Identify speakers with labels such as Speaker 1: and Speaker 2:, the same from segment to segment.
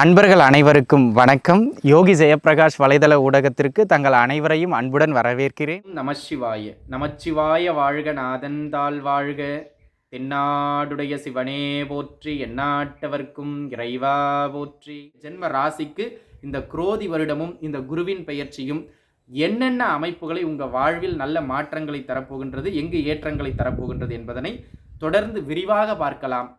Speaker 1: அன்பர்கள் அனைவருக்கும் வணக்கம். யோகி ஜெயப்பிரகாஷ் வலைதள ஊடகத்திற்கு தங்கள் அனைவரையும் அன்புடன் வரவேற்கிறேன். நமச்சிவாய நமச்சிவாய வாழ்க நாதன் வாழ்க. தென்னாடுடைய சிவனே போற்றி எந்நாட்டவர்க்கும் இறைவா போற்றி. ஜென்ம ராசிக்கு இந்த குரோதி வருடமும் இந்த குருவின் பெயர்ச்சியும் என்னென்ன அமைப்புகளை உங்கள் வாழ்வில் நல்ல மாற்றங்களை தரப்போகின்றது எங்கு ஏற்றங்களை தரப்போகின்றது என்பதனை தொடர்ந்து விரிவாக பார்க்கலாம்.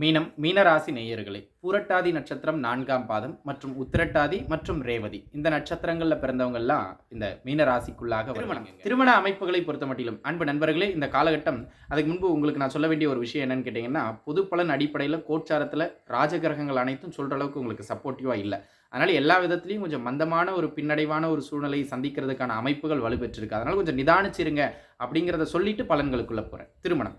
Speaker 1: மீனம் மீனராசி நேயர்களே பூரட்டாதி நட்சத்திரம் நான்காம் பாதம் மற்றும் உத்திரட்டாதி மற்றும் ரேவதி. இந்த நட்சத்திரங்களில் பிறந்தவங்கெல்லாம் இந்த மீனராசிக்குள்ளாக திருமணம். திருமண அமைப்புகளை பொறுத்த மட்டிலும் அன்பு நண்பர்களே இந்த காலகட்டம் அதுக்கு முன்பு உங்களுக்கு நான் சொல்ல வேண்டிய ஒரு விஷயம் என்னன்னு கேட்டிங்கன்னா பொது பலன் அடிப்படையில் கோச்சாரத்தில் ராஜகிரகங்கள் அனைத்தும் சொல்கிற அளவுக்கு உங்களுக்கு சப்போர்ட்டிவாக இல்லை. அதனால் எல்லா விதத்துலையும் கொஞ்சம் மந்தமான ஒரு பின்னடைவான ஒரு சூழ்நிலையை சந்திக்கிறதுக்கான அமைப்புகள் வலுப்பெற்றிருக்கு. அதனால் கொஞ்சம் நிதானிச்சிருங்க அப்படிங்கிறத சொல்லிட்டு பலன்களுக்குள்ளே போகிறேன் திருமணம்.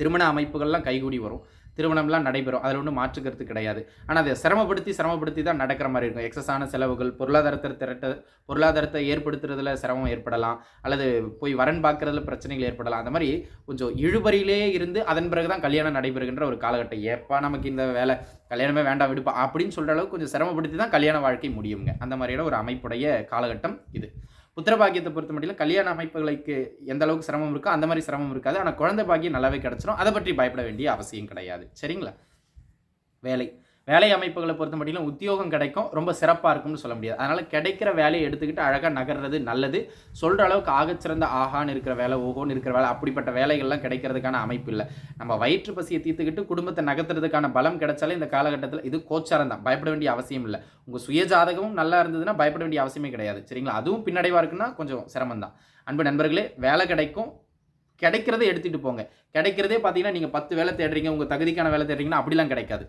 Speaker 1: திருமண அமைப்புகள்லாம் கைகூடி வரும். திருமணம்லாம் நடைபெறும். அதில் ஒன்றும் மாற்றுக்கிறது கிடையாது. ஆனால் அதை சிரமப்படுத்தி சிரமப்படுத்தி தான் நடக்கிற மாதிரி இருக்கும். எக்ஸஸான செலவுகள் பொருளாதாரத்தை திரட்ட பொருளாதாரத்தை ஏற்படுத்துறதுல சிரமம் ஏற்படலாம். அல்லது போய் வரன் பார்க்கறதுல பிரச்சனைகள் ஏற்படலாம். அந்த மாதிரி கொஞ்சம் இழுபறியிலே இருந்து அதன் பிறகு தான் கல்யாணம் நடைபெறுகின்ற ஒரு காலகட்டம். ஏப்பா நமக்கு இந்த வேலை கல்யாணமே வேண்டாம் விடுப்பா அப்படின்னு சொல்கிற அளவுக்கு கொஞ்சம் சிரமப்படுத்தி தான் கல்யாண வாழ்க்கை முடியுங்க அந்த மாதிரியான ஒரு அமைப்புடைய காலகட்டம் இது. புத்திரபாகியத்தை பொறுத்த மட்டும் கல்யாண அமைப்புகளுக்கு எந்த அளவுக்கு சிரமம் இருக்கோ அந்த மாதிரி சிரமம் இருக்காது. ஆனால் குழந்தை பாக்கியம் நல்லாவே கிடச்சிரும். அதை பற்றி பயப்பட வேண்டிய அவசியம் கிடையாது. சரிங்களா? வேலை. வேலை அமைப்புகளை பொறுத்த மட்டும் உத்தியோகம் கிடைக்கும் ரொம்ப சிறப்பாக இருக்கும்னு சொல்ல முடியாது. அதனால் கிடைக்கிற வேலையை எடுத்துக்கிட்டு அழகாக நகர்றது நல்லது. சொல்கிற அளவுக்கு ஆகச்சிறந்த ஆகான்னு இருக்கிற வேலை ஓஹோன்னு இருக்கிற வேலை அப்படிப்பட்ட வேலைகள்லாம் கிடைக்கிறதுக்கான அமைப்பு இல்லை. நம்ம வயிற்று பசியை தீர்த்துக்கிட்டு குடும்பத்தை நகர்த்துறதுக்கான பலம் கிடைச்சாலே இந்த காலகட்டத்தில் இது கோச்சாரம் தான். பயப்பட வேண்டிய அவசியம் இல்லை. உங்கள் சுய ஜாதகமும் நல்லா இருந்ததுன்னா பயப்பட வேண்டிய அவசியமே கிடையாது. சரிங்களா? அதுவும் பின்னடைவாக இருக்குன்னா கொஞ்சம் சிரமம் தான். அன்பு நண்பர்களே வேலை கிடைக்கும். கிடைக்கிறதே எடுத்துகிட்டு போங்க. கிடைக்கிறதே பார்த்தீங்கன்னா நீங்கள் பத்து வேலை தேடுறீங்க உங்கள் தகுதிக்கான வேலை தேடுறீங்கன்னா அப்படிலாம் கிடைக்காது.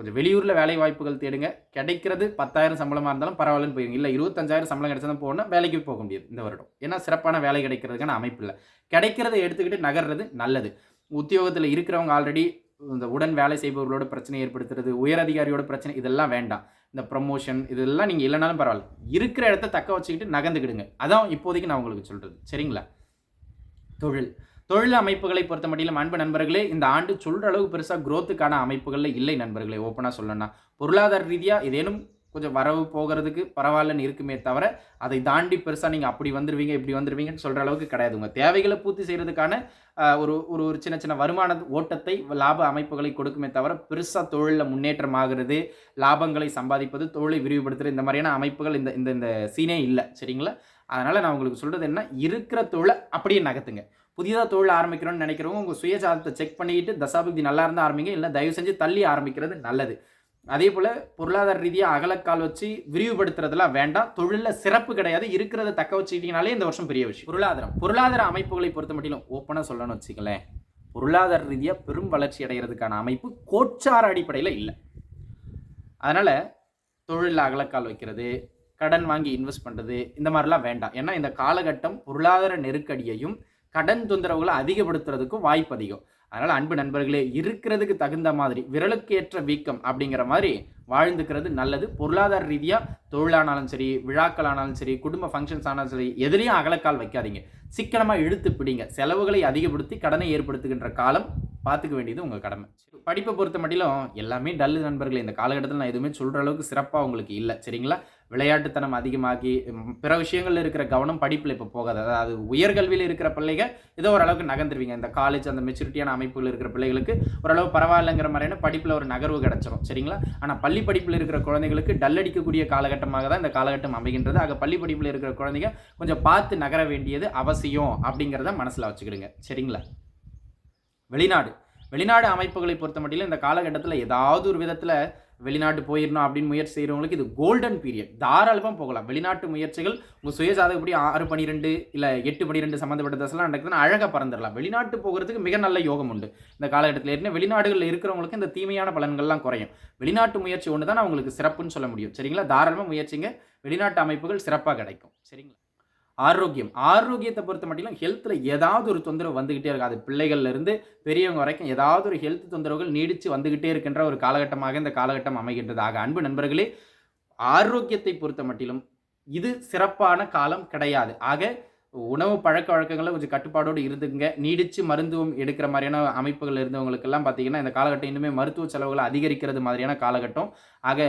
Speaker 1: கொஞ்சம் வெளியூரில் வேலை வாய்ப்புகள் தேடுங்க. கிடைக்கிறது பத்தாயிரம் சம்பளமாக இருந்தாலும் பரவாயில்லன்னு போயிருங்க இல்லை இருபத்தஞ்சாயிரம் சம்பளம் கிடைச்சா தான் போகணும் வேலைக்கு போக முடியாது இந்த வருடம். ஏன்னா சிறப்பான வேலை கிடைக்கிறதுக்கான அமைப்பு இல்லை. கிடைக்கிறத எடுத்துக்கிட்டு நகர்றது நல்லது. உத்தியோகத்தில் இருக்கிறவங்க ஆல்ரெடி இந்த உடன் வேலை செய்பவர்களோட பிரச்சனை ஏற்படுத்துறது உயர் அதிகாரியோட பிரச்சனை இதெல்லாம் வேண்டாம். இந்த ப்ரமோஷன் இதெல்லாம் நீங்கள் இல்லைனாலும் பரவாயில்ல. இருக்கிற இடத்த தக்க வச்சுக்கிட்டு நகர்ந்துக்கிடுங்க. அதான் இப்போதைக்கு நான் உங்களுக்கு சொல்கிறது சரிங்களா? தொழில். தொழில் அமைப்புகளை பொறுத்த மட்டிலும் அன்பு நண்பர்களே இந்த ஆண்டு சொல்கிற அளவு பெருசாக குரோத்துக்கான அமைப்புகளில் இல்லை நண்பர்களே ஓப்பனாக சொல்லணும்னா. பொருளாதார ரீதியாக ஏதேனும் கொஞ்சம் வரவு போகிறதுக்கு பரவாயில்லன்னு இருக்குமே தவிர அதை தாண்டி பெருசாக நீங்கள் அப்படி வந்துடுவீங்க இப்படி வந்துடுவீங்கன்னு சொல்கிற அளவுக்கு கிடையாது. உங்கள் தேவைகளை பூர்த்தி செய்கிறதுக்கான ஒரு ஒரு ஒரு சின்ன சின்ன வருமான ஓட்டத்தை லாப அமைப்புகளை கொடுக்குமே தவிர பெருசாக தொழிலில் முன்னேற்றம் ஆகிறது லாபங்களை சம்பாதிப்பது தொழிலை விரிவுபடுத்துகிற இந்த மாதிரியான அமைப்புகள் இந்த இந்த இந்த சீனே இல்லை. சரிங்களா? அதனால் நான் உங்களுக்கு சொல்கிறது என்ன? இருக்கிற தொழிலை அப்படியே நகர்த்துங்க. புதிதாக தொழில் ஆரம்பிக்கிறோம்னு நினைக்கிறவங்க உங்கள் சுயசாதத்தை செக் பண்ணிக்கிட்டு தசாபக்தி நல்லா இருந்தால் ஆரம்பிங்க இல்லை தயவு செஞ்சு தள்ளி ஆரம்பிக்கிறது நல்லது. அதே போல் பொருளாதார ரீதியாக அகலக்கால் வச்சு விரிவுபடுத்துறதுலாம் வேண்டாம். தொழிலில் சிறப்பு கிடையாது. இருக்கிறத தக்க வச்சுக்கிட்டீங்கனாலே இந்த வருஷம் பெரிய விஷயம். பொருளாதாரம். பொருளாதார அமைப்புகளை பொறுத்த மட்டும் ஓப்பனாக சொல்லணும்னு வச்சுக்கலேன் பொருளாதார ரீதியாக பெரும் வளர்ச்சி அடைகிறதுக்கான அமைப்பு கோச்சார அடிப்படையில் இல்லை. அதனால் தொழிலில் அகலக்கால் வைக்கிறது கடன் வாங்கி இன்வெஸ்ட் பண்ணுறது இந்த மாதிரிலாம் வேண்டாம். ஏன்னா இந்த காலகட்டம் பொருளாதார நெருக்கடியையும் கடன் தொந்தரவுகளை அதிகப்படுத்துறதுக்கும் வாய்ப்பு அதிகம். அதனால் அன்பு நண்பர்களே இருக்கிறதுக்கு தகுந்த மாதிரி விரலுக்கு ஏற்ற வீக்கம் அப்படிங்கிற மாதிரி வாழ்ந்துக்கிறது நல்லது. பொருளாதார ரீதியாக தொழிலானாலும் சரி விழாக்கள் ஆனாலும் சரி குடும்ப ஃபங்க்ஷன்ஸ் ஆனாலும் சரி எதுலேயும் அகலக்கால் வைக்காதீங்க. சிக்கனமாக இழுத்து பிடிங்க. செலவுகளை அதிகப்படுத்தி கடனை ஏற்படுத்துகின்ற காலம் பார்த்துக்க வேண்டியது உங்கள் கடமை. படிப்பை பொறுத்த மட்டிலும் எல்லாமே டல்லு நண்பர்களே இந்த காலகட்டத்தில் நான் எதுவுமே சொல்கிற அளவுக்கு சிறப்பாக உங்களுக்கு இல்லை. சரிங்களா? விளையாட்டுத்தனம் அதிகமாகி பிற விஷயங்களில் இருக்கிற கவனம் படிப்பில் இப்போ போகாது. அதாவது உயர்கல்வியில் இருக்கிற பிள்ளைங்க ஏதோ ஓரளவுக்கு நகர்ந்துருவீங்க. இந்த காலேஜ் அந்த மெச்சூரிட்டியான அமைப்புகள் இருக்கிற பிள்ளைகளுக்கு ஓரளவு பரவாயில்லைங்கிற மாதிரியான படிப்பில் ஒரு நகர்வு கிடச்சிரும். சரிங்களா? ஆனால் பள்ளி படிப்பில் இருக்கிற குழந்தைகளுக்கு டல் அடிக்கக்கூடிய காலகட்டமாக தான் இந்த காலகட்டம் அமைகின்றது. ஆக பள்ளி படிப்பில் இருக்கிற குழந்தைங்க கொஞ்சம் பார்த்து நகர வேண்டியது அவசியம் அப்படிங்கிறத மனசில் வச்சுக்கிடுங்க. சரிங்களா? வெளிநாடு. வெளிநாடு அமைப்புகளை பொறுத்த மட்டிலும் இந்த காலகட்டத்தில் ஏதாவது ஒரு விதத்தில் வெளிநாட்டு போயிடணும் அப்படின்னு முயற்சி செய்கிறவங்களுக்கு இது கோல்டன் பீரியட் தாராளமாக போகலாம். வெளிநாட்டு முயற்சிகள் உங்கள் சுயஜாதகப்படி ஆறு பன்னிரெண்டு இல்லை எட்டு பன்னிரெண்டு சம்மந்தப்பட்ட தசைலாம் நடக்குதுன்னா அழகாக பறந்துடலாம். வெளிநாட்டு போகிறதுக்கு மிக நல்ல யோகம் உண்டு. இந்த காலகட்டத்தில் ஏற்கனவே வெளிநாடுகளில் இருக்கிறவங்களுக்கு இந்த தீமையான பலன்கள்லாம் குறையும். வெளிநாட்டு முயற்சி ஒன்று தான் அவங்களுக்கு சிறப்புன்னு சொல்ல முடியும். சரிங்களா? தாராளமாக முயற்சிங்க. வெளிநாட்டு அமைப்புகள் சிறப்பாக கிடைக்கும். சரிங்களா? ஆரோக்கியம். ஆரோக்கியத்தை பொறுத்த மட்டிலும் ஹெல்த்தில் ஏதாவது ஒரு தொந்தரவு வந்துக்கிட்டே இருக்கும். அது பிள்ளைகள்லேருந்து பெரியவங்க வரைக்கும் ஏதாவது ஒரு ஹெல்த் தொந்தரவுகள் நீடித்து வந்துக்கிட்டே இருக்கின்ற ஒரு காலகட்டமாக இந்த காலகட்டம் அமைகின்றது. ஆக அன்பு நண்பர்களே ஆரோக்கியத்தை பொறுத்த மட்டிலும் இது சிறப்பான காலம் கிடையாது. ஆக உணவு பழக்க வழக்கங்களில் கொஞ்சம் கட்டுப்பாடோடு இருந்துங்க. நீடித்து மருந்துவம் எடுக்கிற மாதிரியான அமைப்புகள் இருந்தவங்களுக்கெல்லாம் பார்த்தீங்கன்னா இந்த காலகட்டம் இன்னுமே மருத்துவ செலவுகளை அதிகரிக்கிறது மாதிரியான காலகட்டம். ஆக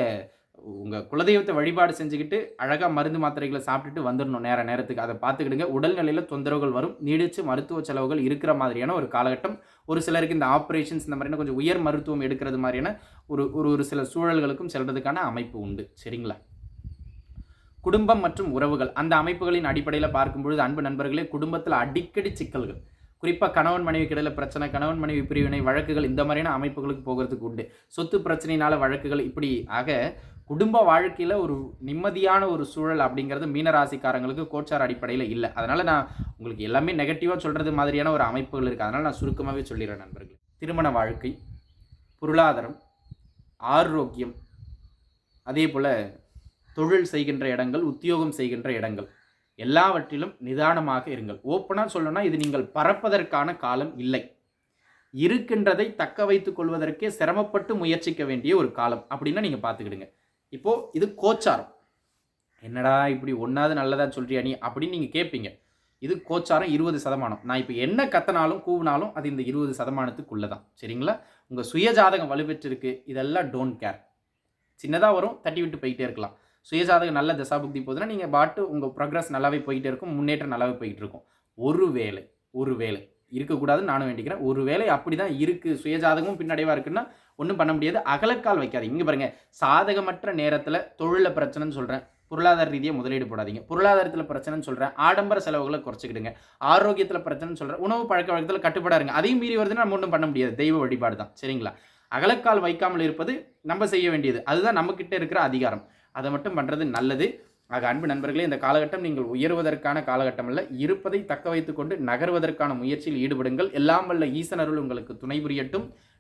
Speaker 1: உங்கள் குலதெய்வத்தை வழிபாடு செஞ்சுக்கிட்டு அழகாக மருந்து மாத்திரைகளை சாப்பிட்டுட்டு வந்துடணும் நேர நேரத்துக்கு. அதை பார்த்துக்கிடுங்க. உடல்நிலையில் தொந்தரவுகள் வரும். நீடிச்சு மருத்துவ செலவுகள் இருக்கிற மாதிரியான ஒரு காலகட்டம். ஒரு சிலருக்கு இந்த ஆப்ரேஷன்ஸ் இந்த மாதிரியான கொஞ்சம் உயர் மருத்துவம் எடுக்கிறது மாதிரியான ஒரு ஒரு ஒரு சில சூழல்களுக்கும் செல்றதுக்கான அமைப்பு உண்டு. சரிங்களா? குடும்பம் மற்றும் உறவுகள். அந்த அமைப்புகளின் அடிப்படையில் பார்க்கும்பொழுது அன்பு நண்பர்களே குடும்பத்தில் அடிக்கடி சிக்கல்கள். குறிப்பாக கணவன் மனைவி கிடையில் பிரச்சனை கணவன் மனைவி பிரிவினை வழக்குகள் இந்த மாதிரியான அமைப்புகளுக்கு போகிறதுக்கு உண்டு. சொத்து பிரச்சனையினால வழக்குகள் இப்படி ஆக குடும்ப வாழ்க்கையில் ஒரு நிம்மதியான ஒரு சூழல் அப்படிங்கிறது மீனராசிக்காரங்களுக்கு கோச்சார் அடிப்படையில் இல்லை. அதனால் நான் உங்களுக்கு எல்லாமே நெகட்டிவாக சொல்கிறது மாதிரியான ஒரு அமைப்புகள் இருக்குது அதனால் நான் சுருக்கமாகவே சொல்லிடுறேன் நண்பர்கள். திருமண வாழ்க்கை பொருளாதாரம் ஆரோக்கியம் அதே போல் தொழில் செய்கின்ற இடங்கள் உத்தியோகம் செய்கின்ற இடங்கள் எல்லாவற்றிலும் நிதானமாக இருங்கள். ஓப்பனாக சொல்லணும்னா இது நீங்கள் பறப்பதற்கான காலம் இல்லை. இருக்கின்றதை தக்க வைத்துக் கொள்வதற்கே சிரமப்பட்டு முயற்சிக்க வேண்டிய ஒரு காலம் அப்படின்னா நீங்கள் பார்த்துக்கிடுங்க. இப்போது இது கோச்சாரம். என்னடா இப்படி ஒன்றாவது நல்லதா சொல்றியா நீ அப்படின்னு நீங்கள் கேட்பீங்க இது கோச்சாரம் இருபது சதமானம். நான் இப்போ என்ன கத்தனாலும் கூவினாலும் அது இந்த இருபது சதமானத்துக்குள்ளே தான் சரிங்களா உங்கள் சுயஜாதகம் வலுப்பெற்றிருக்கு. இதெல்லாம் டோன்ட் கேர் சின்னதாக வரும் தட்டி விட்டு போயிட்டே இருக்கலாம். சுயஜாதகம் நல்ல தசாபுக்தி போகுதுன்னா நீங்கள் பாட்டு உங்கள் ப்ரோக்ரஸ் நல்லாவே போயிட்டே இருக்கும் முன்னேற்றம் நல்லாவே போயிட்டு இருக்கும். ஒரு வேலை ஒரு வேலை இருக்கக்கூடாதுன்னு நானும் வேண்டிக்கிறேன். ஒரு வேலை அப்படி தான் இருக்குது சுயஜாதகமும் பின்னடைவாக இருக்குன்னா ஒன்றும் பண்ண முடியாது. அகலக்கால் வைக்காதீங்க. இங்கே பாருங்கள் சாதகமற்ற நேரத்தில் தொழிலில் பிரச்சனைன்னு சொல்கிறேன் பொருளாதார ரீதியாக முதலீடு போடாதீங்க. பொருளாதாரத்தில் பிரச்சனைன்னு சொல்கிறேன் ஆடம்பர செலவுகளை குறைச்சிக்கிடுங்க. ஆரோக்கியத்தில் பிரச்சனைன்னு சொல்கிறேன் உணவு பழக்க வழக்கத்தில் கட்டுப்பாடாக இருங்க அதையும் மீறி வருதுன்னா நம்ம ஒன்றும் பண்ண முடியாது. தெய்வ வழிபாடு தான். சரிங்களா? அகலக்கால் வைக்காமல் இருப்பது நம்ம செய்ய வேண்டியது. அதுதான் நம்மக்கிட்ட இருக்கிற அதிகாரம். அதை மட்டும் பண்ணுறது நல்லது. ஆக அன்பு நண்பர்களே இந்த காலகட்டம் நீங்கள் உயர்வதற்கான காலகட்டம் அல்ல. இருப்பதை தக்க வைத்துக்கொண்டு நகர்வதற்கான முயற்சியில் ஈடுபடுங்கள். எல்லாம் வல்ல ஈசனருள் உங்களுக்கு துணை புரியட்டும்.